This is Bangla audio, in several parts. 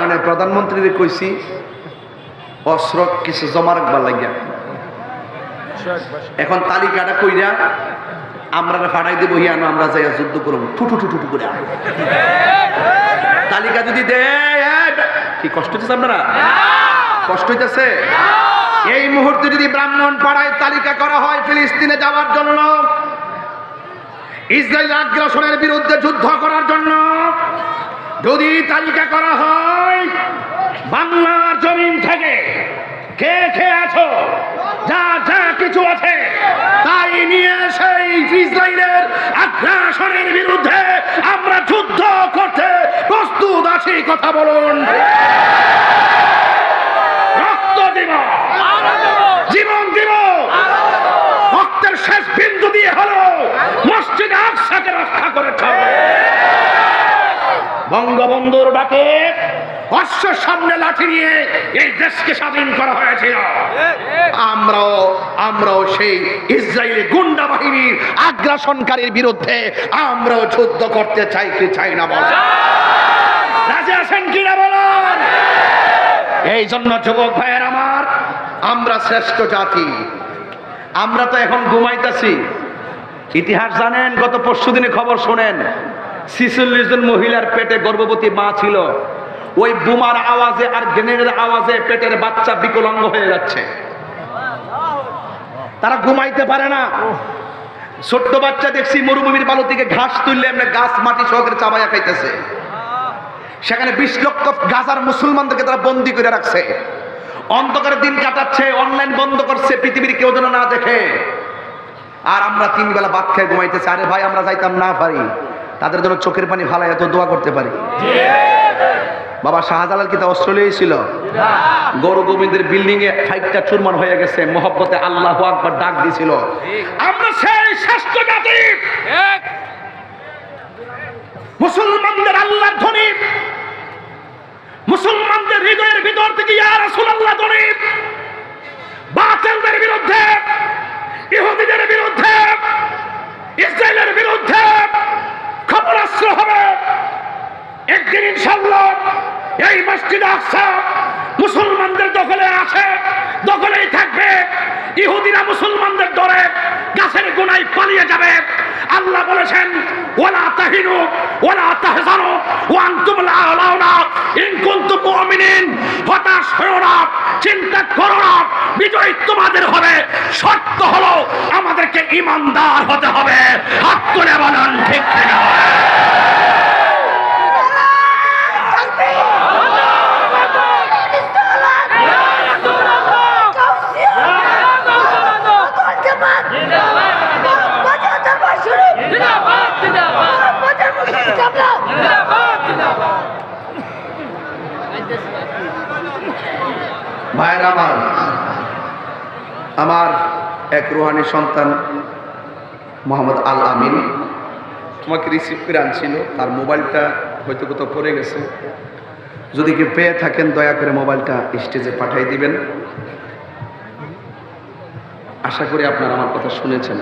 মানে প্রধানমন্ত্রীরে কইছি, অস্ত্র কিছু জমা রাখবার লাগিয়া। এখন তালিকাটা কইরা আমরা ফাটাই দেবো হিয়ানো আমরা যাইয়া যুদ্ধ করব ঠুটু ঠুটু ঠুটু করে তালিকা যদি দেয় কি কষ্ট হচ্ছে আপনারা? কষ্ট হইতেছে? এই মুহূর্তে যদি ব্রাহ্মণ পাড়ায় তালিকা করা হয় ফিলিস্তিনে যাওয়ার জন্য, ইসরায়েল আগ্রাসনের বিরুদ্ধে যুদ্ধ করার জন্য যদি তালিকা করা হয়, বাংলার জমিন থেকে কে কে আছো? যা যা কিছু আছে, তাই নিয়ে সেই ইসরায়েলের আগ্রাসনের বিরুদ্ধে আমরা যুদ্ধ করতে প্রস্তুত আছি, কথা বলুন। রক্ত দিব। জীবন দিব। রক্তের শেষ বিন্দু দিয়ে হলো মসজিদ আকসাকে রক্ষা করেছে। বঙ্গবন্ধুর ডাকে অশ্বের সামনে লাঠি নিয়ে এই দেশকে স্বাধীন করা হয়েছিল। আমরাও আমরাও সেই ইসরায়েলি গুন্ডা বাহিনীর আগ্রাসনকারীর বিরুদ্ধে আমরাও যুদ্ধ করতে চাই কি চাই না বল। রাজে আছেন কিনা বলুন এই জন্য যুবক ভাইয়ের আমার, আমরা শ্রেষ্ঠ জাতি। আমরা তো এখন ঘুমাইতেছি। ইতিহাস জানেন, গত পরশু দিনে খবর শোনেন। ছিচল্লিশ জন মহিলার পেটে গর্ভবতী মা ছিল। ওই বোমার আওয়াজে আর গ্রেনেডের আওয়াজে পেটের বাচ্চা বিকলাঙ্গ হয়ে যাচ্ছে। তারা ঘুমাইতে পারে না। ছোট্ট বাচ্চা দেখছি মরুভূমির বালু থেকে ঘাস তুললে এমনি গাছ মাটি সহকারে চাবাইয়া খাইতেছে। সেখানে বিশ লক্ষ গাজার মুসলমানদেরকে তারা বন্দি করে রাখছে। অন্ধকারে দিন কাটাচ্ছে, অনলাইন বন্ধ করছে, পৃথিবীর কেউ যেন না দেখে। আর আমরা তিন বেলা ভাত খেয়ে ঘুমাইতেছি। আরে ভাই, আমরা যাইতাম না পারি তাদের জন্য চোখের পানি ফালাই এত দোয়া করতে পারি। বাবা শাহজালাল কি তা অস্ট্রেলিয়ায় ছিল? গৌর গোবিন্দের বিল্ডিং এ ফাইটটা চুরমান হয়ে গেছে মোহব্বতে আল্লাহ আকবার ডাক দিছিল। আমরা সেই শ্রেষ্ঠ জাতি। মুসলমানদের আল্লাহর ধ্বনি। মুসলমানদের হৃদয়ের ভিতর থেকে ইয়া রাসূলুল্লাহ ধ্বনি। বাতিলদের বিরুদ্ধে ইহুদিদের বিরুদ্ধে ইসরায়েলের বিরুদ্ধে ক্ষেপণাস্ত্র হবে। একদিন ইনশাল্লাহ এই মসজিদ আকসা মুসলমানদের দখলে আছে দখলেই থাকবে। ইহুদিরা মুসলমানদের দরে গাছের গোনায় পালিয়ে যাবে। আল্লাহ বলেছেন, ওয়ালা তাহিনু, ওয়ালা তাহজানু, ওয়া আনতুম লা আলাউনা ইন কুনতুম মুমিনিন, হতাশ হয়ো না, চিন্তা করো না, বিজয় তোমাদের হবে শর্ত হলো আমাদেরকে ইমানদার হতে হবে, হাত তুলে বলেন ঠিক কিনা? ভাইয়ের আমার আমার এক রুহানি সন্তান মোহাম্মদ আল আমিন। তোমাকে রিসিভ করে আনছিল, তার মোবাইলটা হয়তো কোথাও পড়ে গেছে। যদি কেউ পেয়ে থাকেন, দয়া করে মোবাইলটা স্টেজে পাঠিয়ে দিবেন। আশা করি আপনারা আমার কথা শুনেছেন।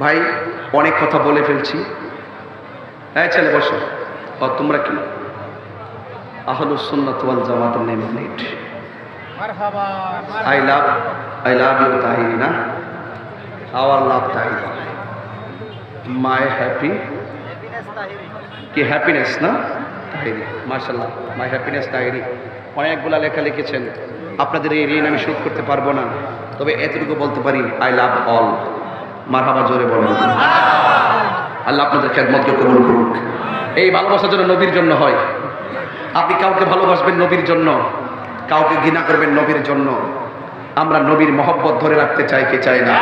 ভাই, অনেক কথা বলে ফেলছি। হ্যাঁ ছেলে বসো। তোমরা কি? আহলুস সুন্নাত ওয়াল জামাতের name plate I love I love you Tahiri না? Our love Tahiri. My happy. কি হ্যাপিনেস না? তাহিরি। মার্শাল্লাহ মাই হ্যাপিনেস তাহিরি। অনেকগুলা লেখা লিখেছেন। আপনাদের এই ঋণ আমি শোধ করতে পারব না। তবে এতটুকু বলতে পারি আই লাভ অল। মারহাবা জোরে বলেন। আল্লাহ আপনাদের খেদমতকে কবুল করুক। এই ভালোবাসার জন্য নবীর জন্য হয়। আপনি কাউকে ভালোবাসবেন নবীর জন্য, কাউকে ঘৃণা করবেন নবীর জন্য। আমরা নবীর মহব্বত ধরে রাখতে চাই, কি চাই না?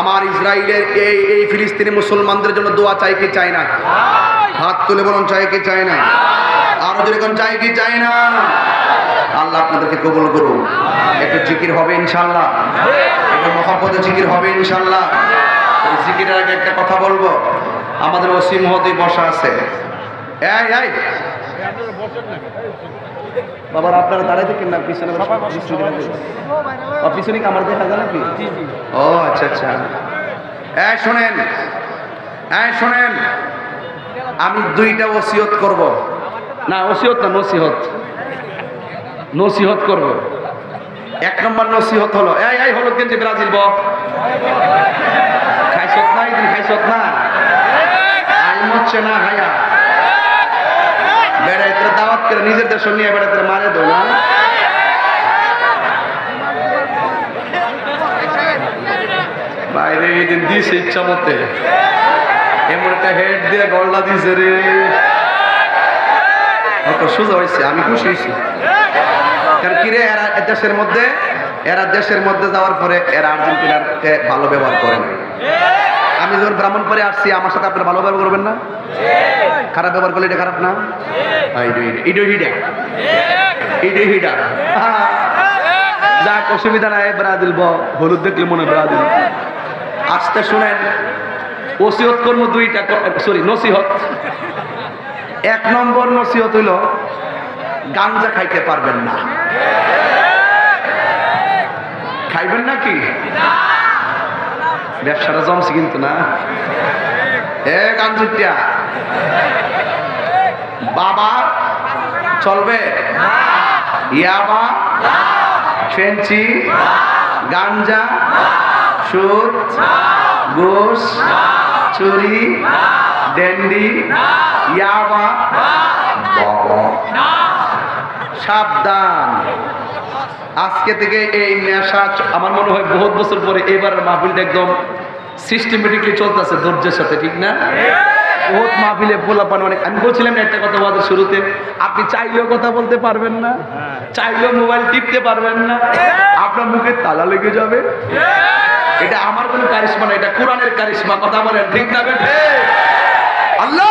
আমার ইসরায়েলের এই এই ফিলিস্তিনি মুসলমানদের জন্য দোয়া চাই, কি চাই না? হাত তুলে বলুন চাই কি চাই না? আরও যেরকম চাই কি চাই না? আল্লাহ আপনাদেরকে কবুল করুন একটু জিকির হবে ইনশাল্লাহ একটু মহব্বতে জিকির হবে ইনশাল্লাহ জিকিরের আগে একটা কথা বলব। আমাদের ওসি মহোদয় বসা আছে। এই এই। বাবার আপনারা দাঁড়াই থাকেন না? পিছনে পিছনে কি আমার দেখা যায় নাকি? ও আচ্ছা আচ্ছা। এই শোনেন এই শোনেন আমি দুইটা ওসিয়ত করব। না ওসিহত না নসিহত। নসিহত করব। এক নম্বর নসিহত হলো এই এই হলো গেঞ্জি ব্রাজিল ব খাইছত না এদিন খাইছত না? আইন হচ্ছে না হায়া দাওয়াত করে নিজের দেশ নিয়ে বেড়াইতে মারে দো না বাইরে এই দিন দিছে ইচ্ছা মতে। এমন একটা হেড দিয়ে গল্লা দিছে রে। অত সোজা হয়েছে, আমি খুশি হয়েছি। কারণ কি রে, এরা দেশের মধ্যে, এরা দেশের মধ্যে যাওয়ার পরে এরা আর্জেন্টিনারকে ভালো ব্যবহার করে না। আমি যখন ব্রাহ্মণ পরে আসছি, আমার সাথে আপনারা ভালো ব্যবহার করবেন না? খারাপ ব্যবহার করলে এটা খারাপ না? হ্যাঁ, ইডো ইডো ইডো হিডা ইডো যাক অসুবিধা নাই ব্রাজিল ব হলুদ দেখলে মনে হয় ব্রাজিল। আসতে শুনেন ওসিহত কর্ম দুইটা সরি নসিহত। এক নম্বর নসিহত হইল গাঞ্জা খাইতে পারবেন না। খাইবেন নাকি? ব্যবসাটা জমছে কিন্তু না। এ গাঞ্জুটিয়া বাবা চলবে? ইয়াবা ফেঞ্চি? গাঞ্জা? সুদ ঘুষ চুরি ডেন্ডি? ইয়াবা সাবধান। আজকে থেকে এই নেশা আমার মনে হয় বহুত বছর পরে এবার মাহফিলটা একদম সিস্টেমেটিকলি চলতেছে ধৈর্যের সাথে, ঠিক না? বহুত মাহফিলে পোলাপান অনেক। আমি বলছিলাম না একটা কথা বলার শুরুতে, আপনি চাইলেও কথা বলতে পারবেন না, চাইলেও মোবাইল টিপতে পারবেন না, আপনার মুখে তালা লেগে যাবে। এটা আমার কোনো কারিশমা না, এটা কোরআনের কারিশমা, কথা বলেন ঠিক না আল্লাহ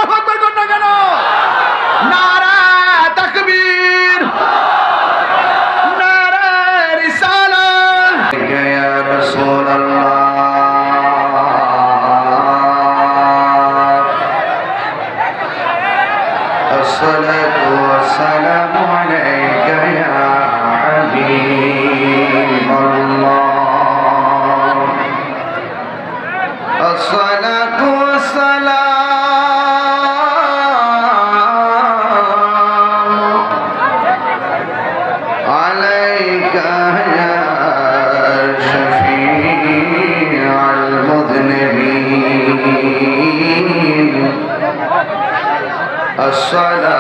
الصلاة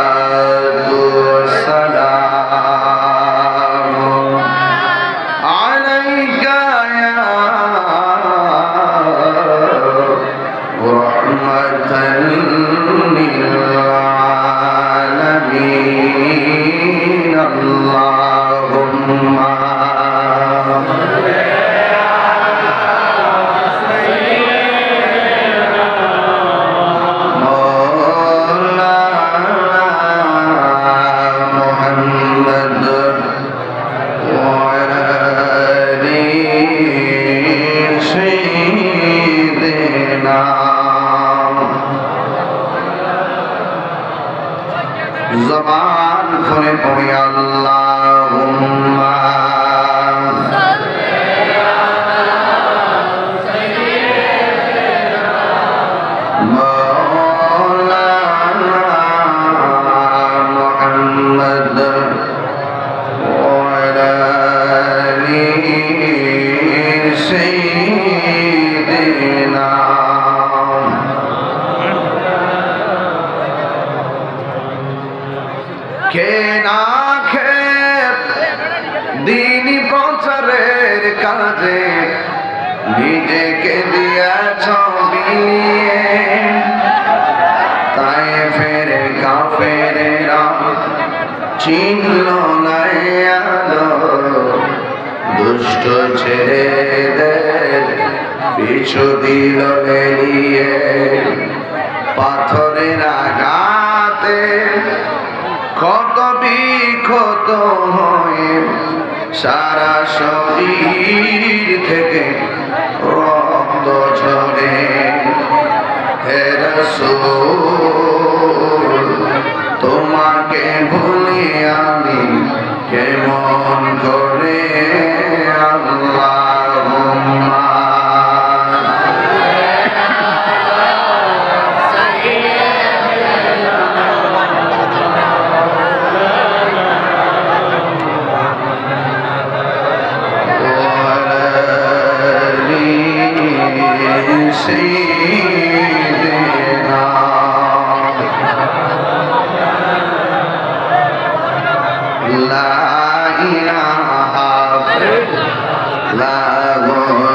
নিজেকে দিয়াছ বিলিয়ে। তাই ফেরে কাফেরেরা চিনল নাই আলো। দুষ্ট ছেলেদের পিছু দিল বেরিয়ে। পাথরের আঘাতে ক্ষত বিক্ষত হয়ে সারা শরীর থেকে রক্ত ঝরে তোমাকে ভুলি আমি কেমন করে আল্লাহুম্মা La ilaha illallah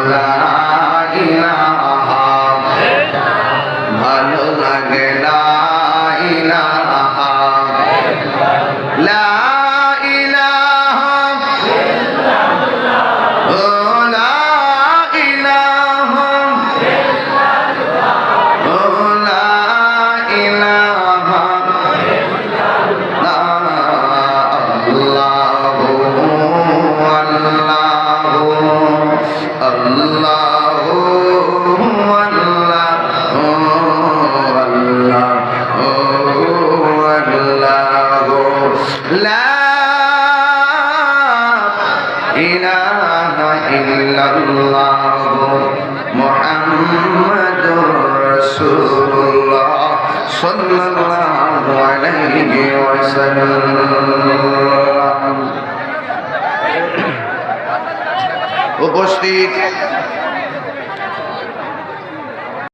ইলাহা ইল্লাল্লাহু মুহাম্মাদুর রাসূলুল্লাহ সাল্লাল্লাহু আলাইহি ওয়াসাল্লাম উপস্থিত